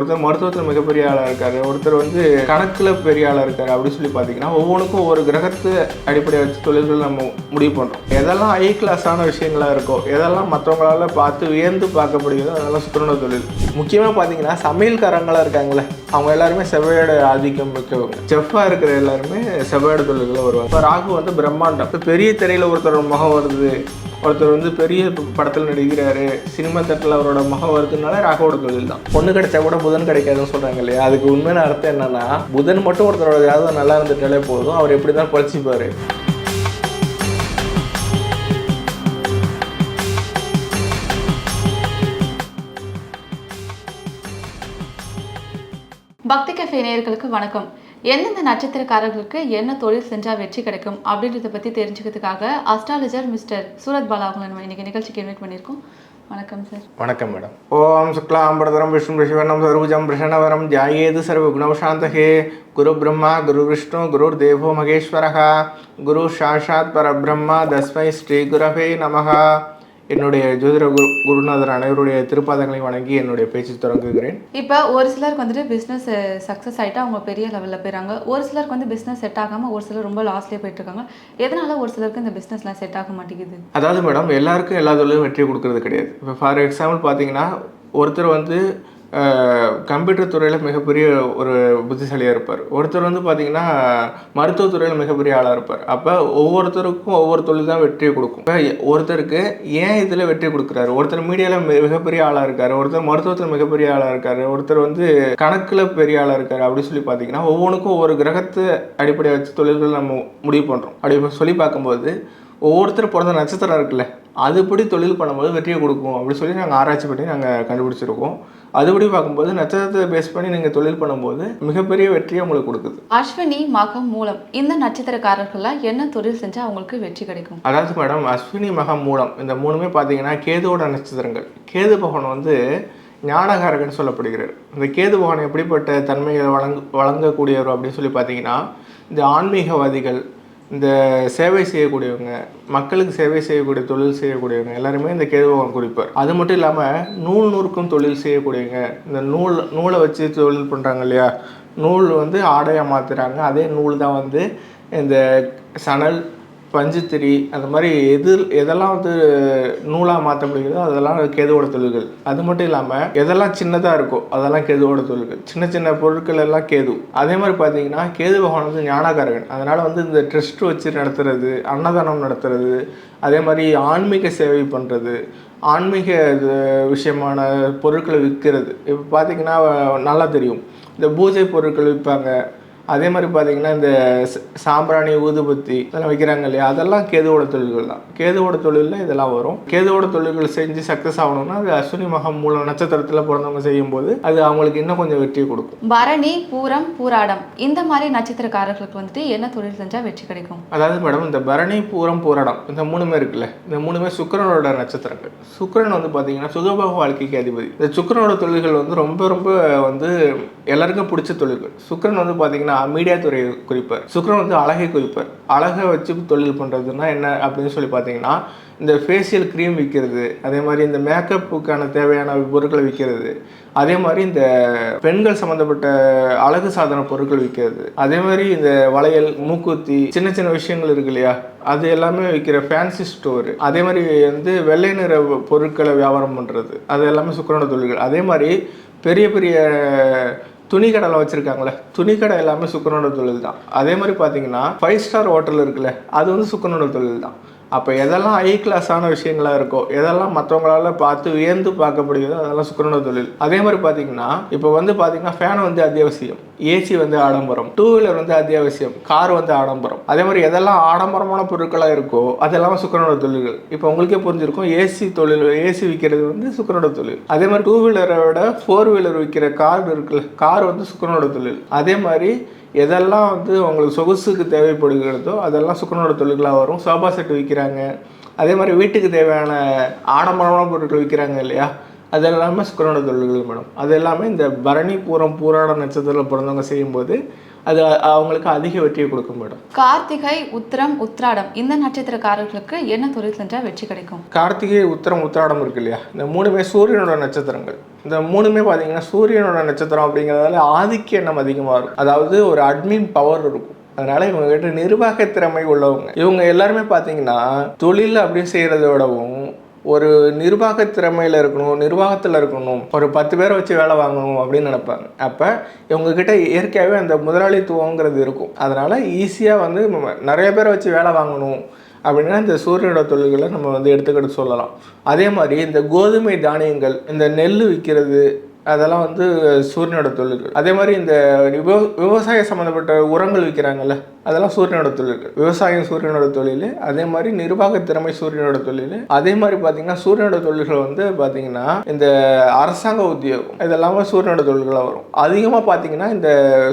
ஒருத்தர் மருத்துவத்தில் மிகப்பெரிய ஆளாக இருக்கார் ஒருத்தர் வந்து கணக்கில் பெரிய ஆளாக இருக்கார் அப்படின்னு சொல்லி பார்த்தீங்கன்னா ஒவ்வொன்றுக்கும் ஒவ்வொரு கிரகத்து அடிப்படையை வச்சு தொழில்கள் நம்ம முடிவு பண்ணுறோம் எதெல்லாம் ஹை கிளாஸான விஷயங்களாக இருக்கோ எதெல்லாம் மற்றவங்களால பார்த்து வியந்து பார்க்கப்படுகிறதோ அதெல்லாம் சுற்றுலா தொழில். முக்கியமாக பார்த்தீங்கன்னா சமையல்காரங்களாக இருக்காங்களே அவங்க எல்லாருமே செவ்வாயோட ஆதிக்கம் மிக்கவங்க. செஃப்பாக இருக்கிற எல்லாருமே செவ்வாயோட தொழில்களை வருவாங்க. இப்போ ராகு வந்து பிரம்மாண்டம். இப்போ பெரிய திரையில் ஒருத்தரோட முகம் வருது ஒருத்தர் வந்து பெரிய படத்தில் நடிக்கிறாரு சினிமா தட்டில் அவரோட முகம் வருதுனால ராகவோட தொழில் தான். பொண்ணு கிடைச்சா கூட புதன் கிடைக்காதுன்னு சொல்கிறாங்க இல்லையா? அதுக்கு உண்மையான அர்த்தம் என்னன்னா புதன் மட்டும் ஒருத்தரோட ஜாதகம் நல்லா இருந்துட்டாலே போதும் அவர் எப்படி தான் பழிச்சுப்பாரு? பக்தி கஃபே நேயர்களுக்கு வணக்கம். எந்தெந்த நட்சத்திரக்காரர்களுக்கு என்ன தொழில் செஞ்சால் வெற்றி கிடைக்கும் அப்படின்றத பற்றி தெரிஞ்சுக்கிறதுக்காக அஸ்ட்ராலஜர் மிஸ்டர் சூரத் பாலா அவங்களை நம்ம இன்னைக்கு நிகழ்ச்சிக்கு இன்வைட் பண்ணியிருக்கோம். வணக்கம் சார் வணக்கம் மேடம் ஓம் சுக்லாம்பரதரம் விஷ்ணு ரிஷிவர்ணம் சர்வஜம் பிரஷணவரம் ஜாயேது சர்வகுணவசாந்தகே. குரு பிரம்மா குரு விஷ்ணு குரு தேவோ மகேஸ்வரகா குரு சாஷாத் பரபிரம்மா தஸ்மை ஸ்ரீ குரவே நமகா என்னுடைய ஜோதிட குரு குருநாதர் அனைவருடைய திருப்பாதங்களை வணங்கி என்னுடைய பேச்சு தொடங்குகிறேன். இப்போ ஒரு சிலருக்கு வந்துட்டு பிஸ்னஸ் சக்ஸஸ் ஆகிட்டு அவங்க பெரிய லெவலில் போயிறாங்க. ஒரு சிலருக்கு வந்து பிஸ்னஸ் செட் ஆகாமல் ஒரு சிலர் ரொம்ப லாஸ்லேயே போயிட்டு இருக்காங்க எதனால ஒரு சிலருக்கு இந்த பிஸ்னஸ்லாம் செட் ஆக மாட்டேங்குது? அதாவது மேடம் எல்லாருக்கும் எல்லா தொழிலும் வெற்றி கொடுக்கறது கிடையாது. இப்போ ஃபார் எக்ஸாம்பிள் பார்த்தீங்கன்னா ஒருத்தர் வந்து கம்ப்யூட்டர் துறையில் மிகப்பெரிய ஒரு புத்திசாலியாக இருப்பார். ஒருத்தர் வந்து பார்த்தீங்கன்னா மருத்துவத்துறையில் மிகப்பெரிய ஆளாக இருப்பார். அப்போ ஒவ்வொருத்தருக்கும் ஒவ்வொரு தொழில் தான் வெற்றியை கொடுக்கும். இப்போ ஒருத்தருக்கு ஏன் இதில் வெற்றி கொடுக்குறாரு? ஒருத்தர் மீடியாவில் மிகப்பெரிய ஆளாக இருக்கார். ஒருத்தர் மருத்துவத்தில் மிகப்பெரிய ஆளாக இருக்கார். ஒருத்தர் வந்து கணக்கில் பெரிய ஆளாக இருக்கார் அப்படின்னு சொல்லி பார்த்தீங்கன்னா ஒவ்வொன்றுக்கும் ஒவ்வொரு கிரகத்தை அடிப்படையாக வச்சு தொழில்கள் நம்ம முடிவு பண்ணுறோம் அப்படி சொல்லி பார்க்கும்போது ஒவ்வொருத்தர் பிறந்த நட்சத்திரம் இருக்குல்ல அதுபடி தொழில் பண்ணும்போது வெற்றியை கொடுக்கும் அப்படி சொல்லி நாங்கள் ஆராய்ச்சி பண்ணி நாங்கள் கண்டுபிடிச்சிருக்கோம். அதுபடி பார்க்கும்போது நட்சத்திரத்தை பேஸ் பண்ணி நீங்கள் தொழில் பண்ணும்போது மிகப்பெரிய வெற்றியை உங்களுக்கு கொடுக்குது. அஸ்வினி மகம் மூலம் இந்த நட்சத்திரக்காரர்கள்லாம் என்ன தொழில் செஞ்சா அவங்களுக்கு வெற்றி கிடைக்கும்? அதாவது மேடம் அஸ்வினி மகம் மூலம் இந்த மூணுமே பார்த்தீங்கன்னா கேதுவோட நட்சத்திரங்கள். கேது பகவான் வந்து ஞானகாரகன் சொல்லப்படுகிறார். இந்த கேது பகவான் எப்படிப்பட்ட தன்மைகளை வழங்க வழங்கக்கூடியவர் அப்படின்னு சொல்லி பார்த்தீங்கன்னா இந்த ஆன்மீகவாதிகள் இந்த சேவை செய்யக்கூடியவங்க மக்களுக்கு சேவை செய்யக்கூடிய தொழில் செய்யக்கூடியவங்க எல்லாருமே இந்த கேது குறிப்பார். அது மட்டும் இல்லாமல் நூல் நூறுக்கும் தொழில் செய்யக்கூடியவங்க இந்த நூல் நூலை வச்சு தொழில் பண்ணுறாங்க இல்லையா? நூல் வந்து ஆடையாக மாற்றுறாங்க அதே நூல் தான் வந்து இந்த சணல் பஞ்சுத்திரி அந்த மாதிரி எது எதெல்லாம் வந்து நூலாக மாற்ற முடியுதோ அதெல்லாம் கேதுவோட தொழில்கள். அது மட்டும் இல்லாமல் எதெல்லாம் சின்னதாக இருக்கோ அதெல்லாம் கேதுவோட தொழில்கள். சின்ன சின்ன பொருட்கள் எல்லாம் கேது. அதே மாதிரி பார்த்தீங்கன்னா கேது பகவான் வந்து ஞானகாரகன் அதனால் வந்து இந்த ட்ரஸ்ட் வச்சு நடத்துறது அன்னதானம் நடத்துறது அதே மாதிரி ஆன்மீக சேவை பண்ணுறது ஆன்மீக இது விஷயமான பொருட்களை விற்கிறது. இப்போ பார்த்தீங்கன்னா நல்லா தெரியும். இந்த பூஜை பொருட்கள் விற்பாங்க. அதே மாதிரி பார்த்தீங்கன்னா இந்த சாம்பிராணி ஊதுபத்தி இதெல்லாம் வைக்கிறாங்க இல்லையா? அதெல்லாம் கேதுவோட தொழில்கள் தான். கேதுவோட தொழிலில் இதெல்லாம் வரும். கேதுவோட தொழில்கள் செஞ்சு சக்ஸஸ் ஆகணும்னா அது அஸ்வினி மகம் மூலம் நட்சத்திரத்தில் பிறந்தவங்க செய்யும்போது அது அவங்களுக்கு இன்னும் கொஞ்சம் வெற்றியை கொடுக்கும். பரணி பூரம் பூராடம் இந்த மாதிரி நட்சத்திரக்காரர்களுக்கு வந்துட்டு என்ன தொழில் செஞ்சா வெற்றி கிடைக்கும்? அதாவது மேடம் இந்த பரணி பூரம் பூரணம் இந்த மூணுமே இருக்குல்ல? இந்த மூணுமே சுக்கிரனோட நட்சத்திரங்கள். சுக்கிரன் வந்து பார்த்தீங்கன்னா சுகபோக வாழ்க்கைக்கு அதிபதி. இந்த சுக்கிரனோட தொழில்கள் வந்து ரொம்ப ரொம்ப வந்து எல்லாருக்கும் பிடிச்ச தொழில்கள். சுக்கிரன் வந்து பார்த்தீங்கன்னா மீடியா துறை குறிப்பார். சுக்கிரன் வந்து அழகை குறிப்பார். அழகை வச்சு தொழில் பண்ணுறதுன்னா என்ன அப்படின்னு சொல்லி பார்த்தீங்கன்னா இந்த ஃபேஷியல் க்ரீம் விற்கிறது அதே மாதிரி இந்த மேக்கப்புக்கான தேவையான பொருட்களை விற்கிறது அதே மாதிரி இந்த பெண்கள் சம்மந்தப்பட்ட அழகு சாதன பொருட்கள் விற்கிறது அதே மாதிரி இந்த வளையல் மூக்குத்தி சின்ன சின்ன விஷயங்கள் இருக்கு இல்லையா? அது எல்லாமே விற்கிற ஃபேன்சி ஸ்டோர் அதே மாதிரி வந்து வெள்ளை நிற பொருட்களை வியாபாரம் பண்ணுறது அது எல்லாமே சுக்கரனோட தொழில்கள். அதே மாதிரி பெரிய பெரிய துணி கடையில் வச்சுருக்காங்களே. துணி கடை எல்லாமே சுக்கரனோட தொழில் தான் அதே மாதிரி பார்த்தீங்கன்னா ஃபைவ் ஸ்டார் ஹோட்டல் இருக்குல்ல அது வந்து சுக்கரனோட தொழில் தான் அப்போ எதெல்லாம் ஹை கிளாஸான விஷயங்களாக இருக்கோ எதெல்லாம் மற்றவங்களால பார்த்து வியந்து பார்க்கப்படுகிறதோ அதெல்லாம் சுக்கரனோட தொழில். அதே மாதிரி பார்த்தீங்கன்னா இப்போ வந்து பார்த்தீங்கன்னா ஃபேன் வந்து அத்தியாவசியம் ஏசி வந்து ஆடம்பரம் டூ வீலர் வந்து அத்தியாவசியம் கார் வந்து ஆடம்பரம். அதே மாதிரி எதெல்லாம் ஆடம்பரமான பொருட்களாக இருக்கோ அதெல்லாம் சுக்கரனோட தொழில்கள். இப்போ உங்களுக்கே புரிஞ்சிருக்கும் ஏசி தொழில் ஏசி விற்கிறது வந்து சுக்கரனோட தொழில். அதே மாதிரி டூ வீலரை விட ஃபோர் வீலர் விற்கிற கார் இருக்குல்ல கார் வந்து சுக்கரனோட தொழில். அதே மாதிரி எதெல்லாம் வந்து உங்களுக்கு சொகுசுக்கு தேவைப்படுகிறதோ அதெல்லாம் சுக்கரனோட தொழில்களாக வரும். சோபா செட் விற்கிறாங்க. அதே மாதிரி வீட்டுக்கு தேவையான ஆடம்பரமான பொருட்கள் விற்கிறாங்க இல்லையா? அது எல்லாமே சுக்கரனோட தொழில்கள் மேடம். அது எல்லாமே இந்த பரணி பூரம் பூராட நட்சத்திரத்தில் பிறந்தவங்க செய்யும்போது அது அவங்களுக்கு அதிக வெற்றியை கொடுக்கும் மேடம். கார்த்திகை உத்திரம் உத்ராடம் இந்த நட்சத்திரக்காரர்களுக்கு என்ன தொழில் செஞ்சா வெற்றி கிடைக்கும்? கார்த்திகை உத்தரம் உத்திராடம் இருக்கு இல்லையா? இந்த மூணுமே சூரியனோட நட்சத்திரங்கள். இந்த மூணுமே பார்த்தீங்கன்னா சூரியனோட நட்சத்திரம் அப்படிங்கிறதால ஆதிக்க எண்ணம் அதிகமாக இருக்கும். அதாவது ஒரு அட்மின் பவர் இருக்கும். அதனால இவங்க கிட்ட நிர்வாக திறமை உள்ளவங்க. இவங்க எல்லாருமே பார்த்தீங்கன்னா தொழில் அப்படி செய்கிறத விடவும் ஒரு நிர்வாக திறமையில் இருக்கணும் நிர்வாகத்தில் இருக்கணும். ஒரு பத்து பேரை வச்சு வேலை வாங்கணும் அப்படின்னு நினைப்பாங்க. அப்போ இவங்கக்கிட்ட இயற்கையாகவே அந்த முதலாளித்துவங்கிறது இருக்கும். அதனால் ஈஸியாக வந்து நம்ம நிறைய பேரை வச்சு வேலை வாங்கணும். அப்படின்னா இந்த சூரியனோட தொழில்களை நம்ம வந்து எடுத்துக்கிட்டு சொல்லலாம். அதே மாதிரி இந்த கோதுமை தானியங்கள் இந்த நெல் விற்கிறது அதெல்லாம் வந்து சூரியனோட தொழில்கள். அதே மாதிரி இந்த விவ விவசாய சம்மந்தப்பட்ட உரங்கள் விற்கிறாங்கல்ல அதெல்லாம் சூரியனோட தொழில்கள். விவசாயம் சூரியனோட தொழில் அதே மாதிரி நிர்வாக திறமை சூரியனோட தொழில். அதே மாதிரி பார்த்தீங்கன்னா சூரியனோட தொழில்கள் வந்து பார்த்தீங்கன்னா இந்த அரசாங்க உத்தியோகம் இதெல்லாமே சூரியனோட தொழில்களாக வரும். அதிகமாக பார்த்தீங்கன்னா இந்த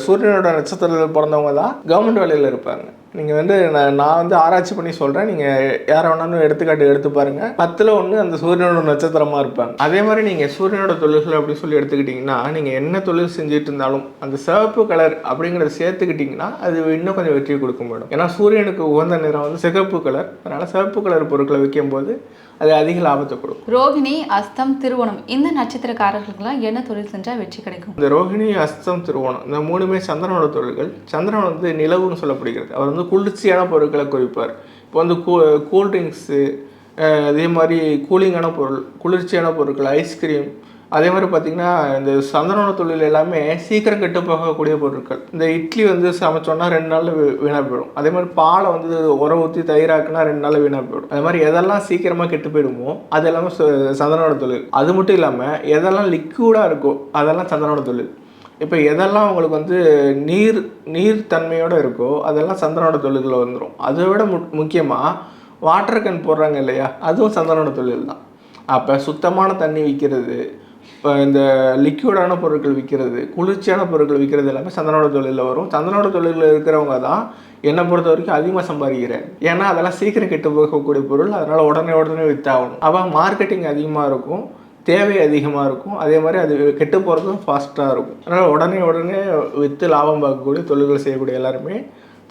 சூரியனோட நட்சத்திரத்தில் பிறந்தவங்க தான் கவர்மெண்ட் வேலையில் இருப்பாங்க. நீங்கள் வந்து நான் நான் வந்து ஆராய்ச்சி பண்ணி சொல்கிறேன் நீங்கள் யாரை வேணாலும் எடுத்துக்காட்டு எடுத்து பாருங்கள் பத்தில் ஒன்று அந்த சூரியனோட நட்சத்திரமாக இருப்பாங்க. அதே மாதிரி நீங்கள் சூரியனோட தொழில்கள் அப்படின்னு சொல்லி எடுத்துக்கிட்டிங்கன்னா நீங்கள் என்ன தொழில் செஞ்சுட்டு இருந்தாலும் அந்த சிவப்பு கலர் அப்படிங்கிறத சேர்த்துக்கிட்டிங்கன்னா அது இன்னும் கொஞ்சம் வெற்றி கொடுக்க முடியும் ஏன்னா சூரியனுக்கு உகந்த நிறம் வந்து சிகப்பு கலர். அதனால் சிவப்பு கலர் பொருட்களை விற்கும்போது அது அதிக லாபத்தை கொடுக்கும். ரோகிணி அஸ்தம் திருவோணம். இந்த நட்சத்திரக்காரர்களுக்கெல்லாம் என்ன தொழில் செஞ்சால் வெற்றி கிடைக்கும்? இந்த ரோஹிணி அஸ்தம் திருவோணம் இந்த மூணுமே சந்திரனோட தொழில்கள். சந்திரன் வந்து நிலவுன்னு சொல்லப்படுகிறது. அவர் வந்து குளிர்ச்சியான பொருட்களை குறிப்பார். இப்போ வந்து கூ கூல்ட்ரிங்க்ஸு அதே மாதிரி கூலிங்கான பொருள் குளிர்ச்சியான பொருட்கள் ஐஸ்கிரீம் அதே மாதிரி பார்த்திங்கன்னா இந்த சந்தன தொழில் எல்லாமே சீக்கிரம் கெட்டு போகக்கூடிய பொருட்கள். இந்த இட்லி வந்து சமைச்சோன்னா ரெண்டு நாளில் வீணாக போயிடும். அதே மாதிரி பாலை வந்து உரம் ஊற்றி தயிராக்குனா ரெண்டு நாளில் வீணாக போயிடும். அது மாதிரி எதெல்லாம் சீக்கிரமாக கெட்டு போயிடுமோ அது எல்லாமே சந்தனோட தொழில். அது மட்டும் இல்லாமல் எதெல்லாம் லிக்விடாக இருக்கோ அதெல்லாம் சந்தனோட தொழில். இப்போ எதெல்லாம் உங்களுக்கு வந்து நீர் நீர் தன்மையோடு இருக்கோ அதெல்லாம் சந்தனோட தொழிலில் வந்துடும் அதை விட மு முக்கியமாக வாட்டர் கன் போடுறாங்க இல்லையா? அதுவும் சந்தனோட தொழில் தான் அப்போ சுத்தமான தண்ணி விற்கிறது இப்போ இந்த லிக்யூடான பொருட்கள் விற்கிறது குளிர்ச்சியான பொருட்கள் விற்கிறது எல்லாமே சந்தனோட தொழிலில் வரும். சந்தனோட தொழிலில் இருக்கிறவங்க தான் என்னை பொறுத்த வரைக்கும் அதிகமாக சம்பாதிக்கிறேன். ஏன்னா அதெல்லாம் சீக்கிரம் கெட்டு போகக்கூடிய பொருள். அதனால் உடனே உடனே வித்தாகணும் அப்போ மார்க்கெட்டிங் அதிகமாக இருக்கும் தேவை அதிகமாக இருக்கும். அதே மாதிரி அது கெட்டு போகிறதும் ஃபாஸ்ட்டாக இருக்கும். அதனால் உடனே உடனே விற்று லாபம் பார்க்கக்கூடிய தொழில்கள் செய்யக்கூடிய எல்லாருமே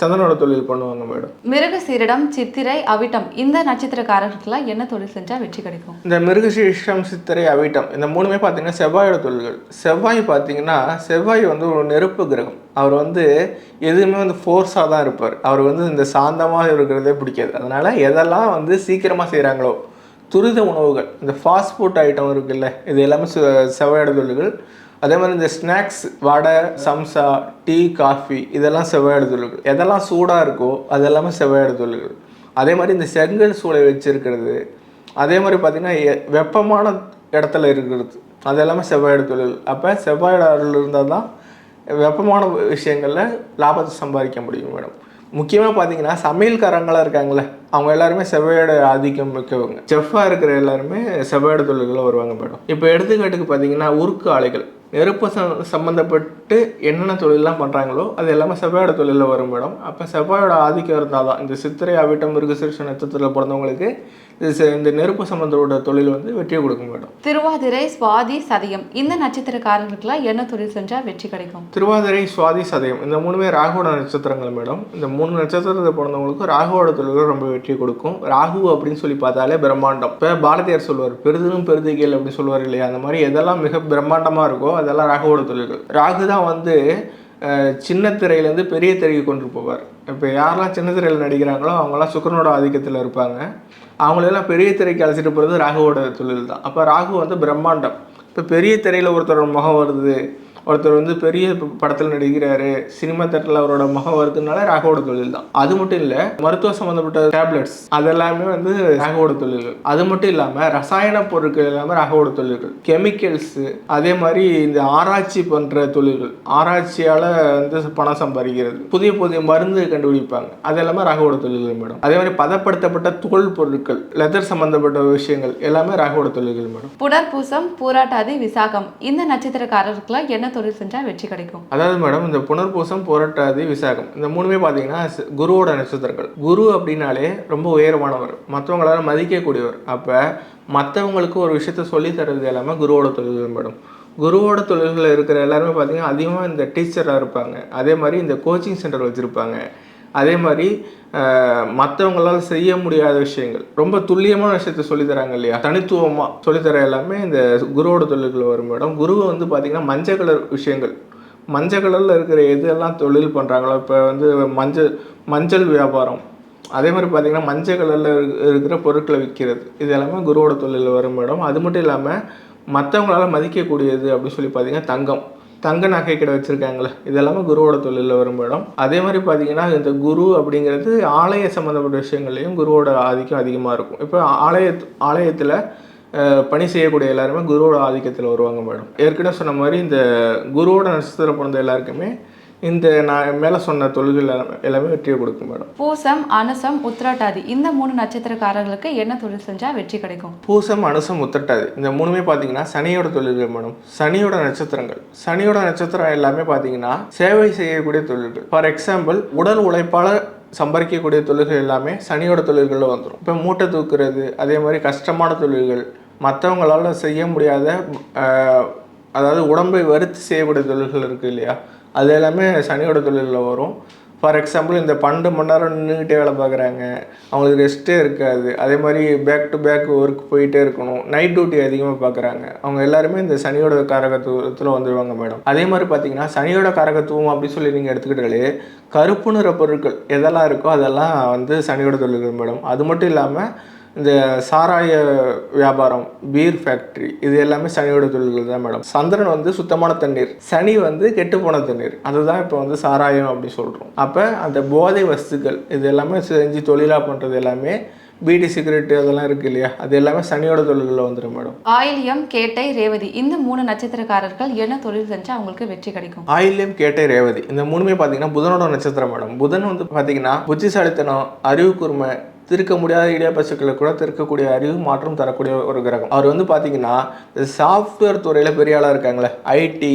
சந்தனோட தொழில் பண்ணுவாங்க மேடம். மிருக சீரிடம் சித்திரை அவிட்டம். இந்த நட்சத்திரக்காரர்களுக்கெல்லாம் என்ன தொழில் செஞ்சால் வெற்றி கிடைக்கும்? இந்த மிருகசீஷம் சித்திரை அவிட்டம் இந்த மூணுமே பார்த்தீங்கன்னா செவ்வாயோட தொழில்கள். செவ்வாய் பார்த்தீங்கன்னா செவ்வாய் வந்து ஒரு நெருப்பு கிரகம். அவர் வந்து எதுவுமே வந்து ஃபோர்ஸாக தான் இருப்பார். அவர் வந்து இந்த சாந்தமாக இருக்கிறதே பிடிக்காது. அதனால் எதெல்லாம் வந்து சீக்கிரமாக செய்கிறாங்களோ துரித உணவுகள் இந்த ஃபாஸ்ட் ஃபுட் ஐட்டம் இருக்குல்ல இது எல்லாமே செவ்வாயோட தொழில்கள் அதே மாதிரி இந்த ஸ்நாக்ஸ் வடை சம்சா டீ காஃபி இதெல்லாம் செவ்வாயோட தொழில்கள் எதெல்லாம் சூடாக இருக்கோ அதெல்லாமே செவ்வாயோட தொழில்கள் அதே மாதிரி இந்த செங்கல் சூளை வச்சிருக்கிறது அதே மாதிரி பார்த்திங்கன்னா எ- வெப்பமான இடத்துல இருக்கிறது அது எல்லாமே செவ்வாயோட தொழில் அப்போ செவ்வாயோட அருள் இருந்தால் தான் வெப்பமான விஷயங்களில் லாபத்தை சம்பாதிக்க முடியும் மேடம். முக்கியமாக பார்த்தீங்கன்னா சமையல்காரங்களாக இருக்காங்களே அவங்க எல்லாருமே செவ்வாயோட ஆதிக்கம் மிக்கவங்க. செஃப்பாக இருக்கிற எல்லாருமே செவ்வாயோட தொழில்களில் வருவாங்க மேடம். இப்போ எடுத்துக்காட்டுக்கு பார்த்தீங்கன்னா உருக்கு ஆலைகள். நெருப்பு ச சம்மந்தப்பட்டு என்னென்ன தொழிலெலாம் பண்ணுறாங்களோ அது எல்லாமே செவ்வாயோட தொழிலில் வரும் மேடம் அப்போ செவ்வாயோட ஆதிக்கம் இருந்தால் தான் இந்த சித்திரை அவிட்டம் மிருகசீர்ஷ நட்சத்திரத்தில் பிறந்தவங்களுக்கு இந்த நெருப்பு சம்மந்தப்பட்ட தொழில் வந்து வெற்றியை கொடுக்கும் மேடம். திருவாதிரை சுவாதி சதயம். இந்த நட்சத்திரக்காரர்களுக்கெல்லாம் என்ன தொழில் செஞ்சால் வெற்றி கிடைக்கும்? திருவாதிரை சுவாதி சதயம். இந்த மூணுமே ராகுவோட நட்சத்திரங்கள் மேடம். இந்த மூணு நட்சத்திரத்தை பிறந்தவங்களுக்கு ராகுவோட தொழில்கள் ரொம்ப வெற்றி கொடுக்கும். ராகு அப்படின்னு சொல்லி பார்த்தாலே பிரம்மாண்டம். இப்போ பாரதியார் சொல்லுவார் பெரிதிலும் பெருதிகள் அப்படின்னு சொல்லுவார் இல்லையா? அந்த மாதிரி எதெல்லாம் மிக பிரம்மாண்டமாக இருக்கோ அதெல்லாம் ராகுவோட தொழில்கள். ராகு தான் வந்து சின்ன திரையிலேருந்து பெரிய திரைக்கு கொண்டு போவார். இப்போ யாரெல்லாம் சின்ன திரையில் நடிக்கிறாங்களோ அவங்கெல்லாம் சுக்கரனோட ஆதிக்கத்தில் இருப்பாங்க. அவங்களெல்லாம் பெரிய திரைக்கு அழைச்சிட்டு போகிறது ராகுவோட தொழில் தான் அப்போ ராகு வந்து பிரம்மாண்டம். இப்போ பெரிய திரையில் ஒருத்தரோட முகம் வருது ஒருத்தர் வந்து பெரிய படத்தில் நடிக்கிறாரு சினிமா தேட்டரில் அவரோட முகம் வருதுனால ராகவோட தொழில் தான். அது மட்டும் இல்லை மருத்துவ சம்மந்தப்பட்ட டேப்லெட்ஸ் அதெல்லாமே வந்து ராகவோட தொழில்கள். அது மட்டும் இல்லாமல் ரசாயன பொருட்கள் எல்லாமே ராகவோட தொழில்கள். கெமிக்கல்ஸு அதே மாதிரி இந்த ஆராய்ச்சி பண்ணுற தொழில்கள். ஆராய்ச்சியால் வந்து பணம் சம்பாதிக்கிறது. புதிய புதிய மருந்து கண்டுபிடிப்பாங்க. அது எல்லாமே ராகவோட தொழில்கள் மேடம். அதே மாதிரி பதப்படுத்தப்பட்ட தோல் பொருட்கள் லெதர் சம்மந்தப்பட்ட விஷயங்கள் எல்லாமே ராகவோட தொழில்கள் மேடம். புனர்பூசம் பூராட்டாதி விசாகம். இந்த நட்சத்திரக்காரர்களுக்கெல்லாம் என்ன தொழில் செஞ்சால் வெற்றி கிடைக்கும். அதாவது மேடம் இந்த புனர்பூசம் புரட்டாதி விசாகம் இந்த மூணுமே பார்த்தீங்கன்னா குருவோட நட்சத்திரங்கள் குரு அப்படின்னாலே ரொம்ப உயரமானவர். மற்றவங்களால மதிக்கக்கூடியவர். அப்போ மற்றவங்களுக்கு ஒரு விஷயத்த சொல்லி தர்றது எல்லாமே குருவோட தொழில்கள் மேடம். குருவோட தொழில்களில் இருக்கிற எல்லாருமே பார்த்தீங்கன்னா அதிகமாக இந்த டீச்சராக இருப்பாங்க. அதே மாதிரி இந்த கோச்சிங் சென்டர் வச்சுருப்பாங்க. அதே மாதிரி மற்றவங்களால் செய்ய முடியாத விஷயங்கள். ரொம்ப துல்லியமான விஷயத்த சொல்லித்தராங்க இல்லையா? தனித்துவமாக சொல்லித்தர எல்லாமே இந்த குருவோட தொழில்கள் வரும் மேடம். குருவை வந்து பார்த்திங்கன்னா மஞ்சள் கலர் விஷயங்கள். மஞ்சள் கலரில் இருக்கிற எதெல்லாம் தொழில் பண்ணுறாங்களோ இப்போ வந்து மஞ்சள் மஞ்சள் வியாபாரம். அதே மாதிரி பார்த்தீங்கன்னா மஞ்சள் கலரில் இருக்கிற பொருட்களை விற்கிறது. இது எல்லாமே குருவோட தொழிலில் வரும் மேடம். அது மட்டும் இல்லாமல் மற்றவங்களால மதிக்கக்கூடியது அப்படின்னு சொல்லி பார்த்தீங்கன்னா தங்கம். தங்க நகை கடை வச்சுருக்காங்களே இதெல்லாமே குருவோட தொழிலில் வரும் மேடம் அதே மாதிரி பார்த்தீங்கன்னா இந்த குரு அப்படிங்கிறது ஆலய சம்மந்தப்பட்ட விஷயங்கள்லையும் குருவோட ஆதிக்கம் அதிகமாக இருக்கும். இப்போ ஆலய ஆலயத்தில் பணி செய்யக்கூடிய எல்லாருமே குருவோட ஆதிக்கத்தில் வருவாங்க மேடம் ஏற்கனவே சொன்ன மாதிரி இந்த குருவோட நட்சத்திரம் பிறந்த எல்லாருக்குமே இந்த நான் மேலே சொன்ன தொழில்கள் எல்லாமே வெற்றியை கொடுக்கும் மேடம். பூசம் அனுசம் உத்திராட்டாதி. இந்த மூணு நட்சத்திரக்காரர்களுக்கு என்ன தொழில் செஞ்சா வெற்றி கிடைக்கும்? பூசம் அனுசம் உத்திரட்டாதி. இந்த மூணுமே பார்த்தீங்கன்னா சனியோட தொழில்கள் மேடம். சனியோட நட்சத்திரங்கள். சனியோட நட்சத்திரம் எல்லாமே பார்த்தீங்கன்னா சேவை செய்யக்கூடிய தொழில்கள். ஃபார் எக்ஸாம்பிள் உடல் உழைப்பால் சம்பாதிக்கக்கூடிய தொழில்கள் எல்லாமே சனியோட தொழில்களில் வந்துடும் இப்போ மூட்டை தூக்குறது அதே மாதிரி கஷ்டமான தொழில்கள் மற்றவங்களால செய்ய முடியாத அதாவது உடம்பை வருத்தி செய்யக்கூடிய தொழில்கள் இருக்குது இல்லையா? அது எல்லாமே சனியோட தொழிலில் வரும். ஃபார் எக்ஸாம்பிள் இந்த பன்னெண்டு மணி நேரம் நின்றுக்கிட்டே வேலை பார்க்குறாங்க. அவங்களுக்கு ரெஸ்ட்டே இருக்காது. அதே மாதிரி பேக் டு பேக் ஒர்க் போயிட்டே இருக்கணும். நைட் டியூட்டி அதிகமாக பார்க்குறாங்க. அவங்க எல்லாருமே இந்த சனியோட காரகத்துவத்தில் வந்துடுவாங்க மேடம் அதே மாதிரி பார்த்தீங்கன்னா சனியோட காரகத்துவம் அப்படின்னு சொல்லி நீங்கள் எடுத்துக்கிட்டாலே கருப்பு நிற பொருட்கள் எதெல்லாம் இருக்கோ அதெல்லாம் வந்து சனியோட தொழில்கள் மேடம் அது மட்டும் இல்லாமல் இந்த சாராய வியாபாரம் பீர் ஃபேக்ட்ரி இது எல்லாமே சனியோட தொழில்கள் தான் மேடம் சந்திரன் வந்து சுத்தமான தண்ணீர். சனி வந்து கெட்டுப்போன தண்ணீர். அதுதான் இப்போ வந்து சாராயம் அப்படி சொல்கிறோம் அப்போ அந்த போதை வஸ்துக்கள் இது எல்லாமே செஞ்சு தொழிலாக பண்ணுறது எல்லாமே பீடி சிகரெட்டு அதெல்லாம் இருக்குது இல்லையா? அது எல்லாமே சனியோட தொழில்களில் வந்துடும் மேடம் ஆயிலியம் கேட்டை ரேவதி இந்த மூணு நட்சத்திரக்காரர்கள் என்ன தொழில் செஞ்சா அவங்களுக்கு வெற்றி கிடைக்கும்? ஆயில்யம் கேட்டை ரேவதி இந்த மூணுமே பார்த்தீங்கன்னா புதனோட நட்சத்திரம் மேடம் புதன் வந்து பார்த்தீங்கன்னா புத்திசாலித்தனம் அறிவு கூர்மை திருக்க முடியாத இடியாப்பசுக்களை கூட திருக்கக்கூடிய அறிவு மாற்றம் தரக்கூடிய ஒரு கிரகம். அவர் வந்து பார்த்தீங்கன்னா சாஃப்ட்வேர் துறையில் பெரிய ஆளாக இருக்காங்களே ஐடி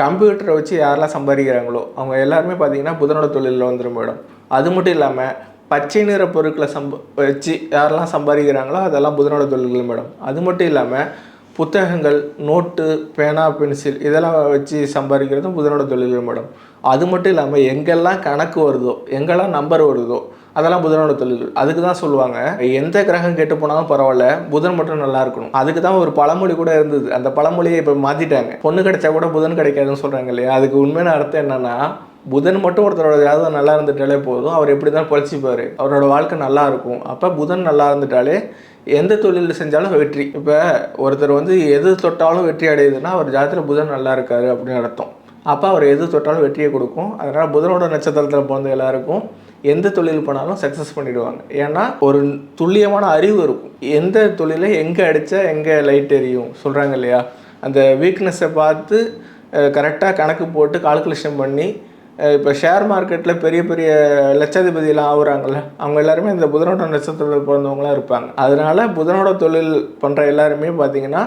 கம்ப்யூட்டரை வச்சு யாரெல்லாம் சம்பாதிக்கிறாங்களோ அவங்க எல்லாருமே பார்த்தீங்கன்னா புதனோட தொழிலில் வந்துடும் மேடம். அது மட்டும் இல்லாமல் பச்சை நிற பொருட்களை சம்ப வச்சு யாரெல்லாம் சம்பாதிக்கிறாங்களோ அதெல்லாம் புதனோட தொழில்கள் மேடம். அது மட்டும் இல்லாமல் புத்தகங்கள் நோட்டு பேனா பென்சில் இதெல்லாம் வச்சு சம்பாதிக்கிறதும் புதனோட தொழில்கள் மேடம். அது மட்டும் இல்லாமல் எங்கெல்லாம் கணக்கு வருதோ எங்கெல்லாம் நம்பர் வருதோ அதெல்லாம் புதனோட தொழில்கள். அதுக்கு தான் சொல்லுவாங்க எந்த கிரகம் கெட்டு போனாலும் பரவாயில்ல புதன் மட்டும் நல்லா இருக்கணும். அதுக்கு தான் ஒரு பழமொழி கூட இருந்தது. அந்த பழமொழியை இப்போ மாற்றிட்டாங்க பொண்ணு கிடைச்சா கூட புதன் கிடைக்காதுன்னு சொல்கிறாங்க இல்லையா? அதுக்கு உண்மையான அர்த்தம் என்னன்னா புதன் மட்டும் ஒருத்தரோட ஜாதகம் நல்லா இருந்துட்டாலே போதும். அவர் எப்படி தான் பொழைச்சிப்பார்? அவரோட வாழ்க்கை நல்லா இருக்கும். அப்போ புதன் நல்லா இருந்துட்டாலே எந்த தொழில் செஞ்சாலும் வெற்றி. இப்போ ஒருத்தர் வந்து எது தொட்டாலும் வெற்றி அடையுதுன்னா அவர் ஜாதகத்தில் புதன் நல்லா இருக்காரு அப்படின்னு அர்த்தம். அப்போ அவர் எது தொட்டாலும் வெற்றியை கொடுக்கும். அதனால் புதனோட நட்சத்திரத்தில் பிறந்த எல்லாருக்கும் எந்த தொழில் பண்ணாலும் சக்ஸஸ் பண்ணிடுவாங்க. ஏன்னா ஒரு துல்லியமான அறிவு இருக்கும். எந்த தொழிலை எங்கே அடித்தா எங்கே லைட் எரியும்? சொல்கிறாங்க இல்லையா? அந்த வீக்னஸை பார்த்து கரெக்டாக கணக்கு போட்டு கால்குலேஷன் பண்ணி இப்போ ஷேர் மார்க்கெட்டில் பெரிய பெரிய லட்சாதிபதியெல்லாம் ஆகுறாங்கல்ல அவங்க எல்லாருமே இந்த புதனோட நட்சத்திரத்தில் பிறந்தவங்களாம் இருப்பாங்க. அதனால புதனோட தொழில் பண்ணுற எல்லாருமே பார்த்தீங்கன்னா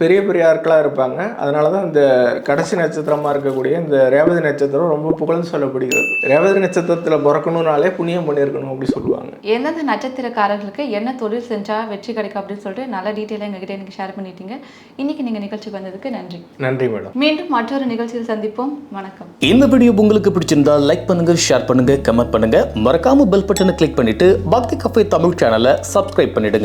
பெரிய பெரிய ஆட்களாக இருப்பாங்க. அதனால தான் இந்த கடைசி நட்சத்திரமாக இருக்கக்கூடிய இந்த ரேவதி நட்சத்திரம் ரொம்ப புகழ்ந்து சொல்லப்படுகிறது. ரேவதி நட்சத்திரத்தில் பிறக்கணும்னாலே புண்ணியம் பண்ணியிருக்கணும் அப்படி சொல்லுவாங்க. எந்தெந்த நட்சத்திரக்காரர்களுக்கு என்ன தொழில் செஞ்சா வெற்றி கிடைக்கும் அப்படின்னு சொல்லிட்டு நல்ல டீட்டெயிலாக எங்ககிட்ட எனக்கு ஷேர் பண்ணிட்டீங்க. இன்னைக்கு நீங்க நிகழ்ச்சிக்கு வந்ததுக்கு நன்றி. நன்றி மேடம். மீண்டும் மற்றொரு நிகழ்ச்சியில் சந்திப்போம். வணக்கம். இந்த வீடியோ உங்களுக்கு பிடிச்சிருந்தா லைக் பண்ணுங்க ஷேர் பண்ணுங்க கமெண்ட் பண்ணுங்க. மறக்காம பெல் பட்டனை கிளிக் பண்ணிட்டு பக்தி கஃபே தமிழ் சேனலை சப்ஸ்கிரைப் பண்ணிடுங்க.